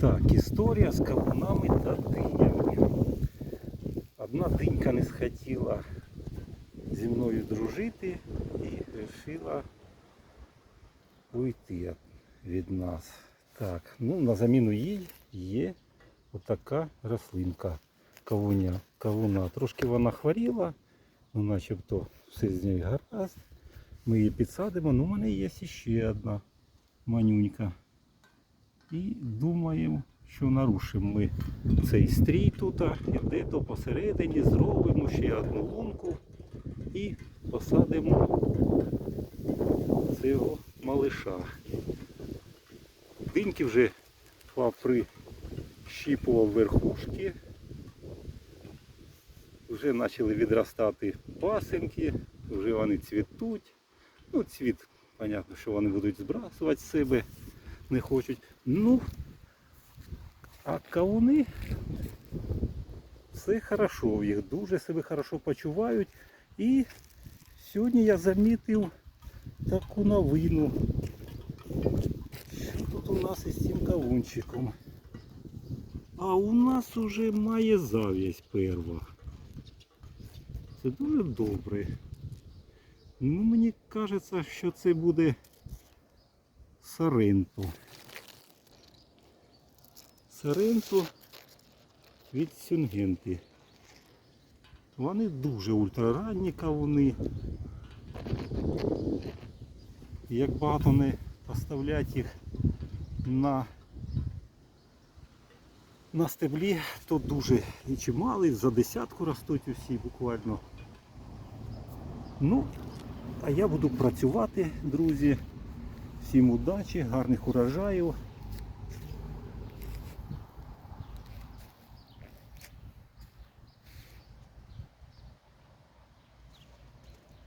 Так, історія з кавунами та динями. Одна динька не схотіла зі мною дружити і вирішила уйти від нас. Так, ну на заміну їй є отака рослинка кавуня. Кавуна. Трошки вона хворіла, ну начебто все з нею гаразд. Ми її підсадимо, ну в мене є ще одна манюнька. І думаємо, що нарушимо ми цей стрій тут, і де-то посередині зробимо ще одну лунку і посадимо цього малиша. Диньки вже папри щіпував верхушки. Вже почали відростати пасинки, вже вони цвітуть. Ну, цвіт, понятно, що вони будуть збрасувати з себе, не хочуть. Ну, а кавуни все хорошо, їх дуже себе хорошо почувають. І сьогодні я замітив таку новину. Що тут у нас із цим кавунчиком? А у нас уже має зав'язь перва. Це дуже добре. Ну, мені кажеться, що це буде Соренто. Соренто від Сюнгенти. Вони дуже ультраранні кавуни. Як багато не поставлять їх на, на стеблі, то дуже і чимали, за десятку ростуть усі буквально. Ну, а я буду працювати, друзі. Всім удачі, гарних урожаїв.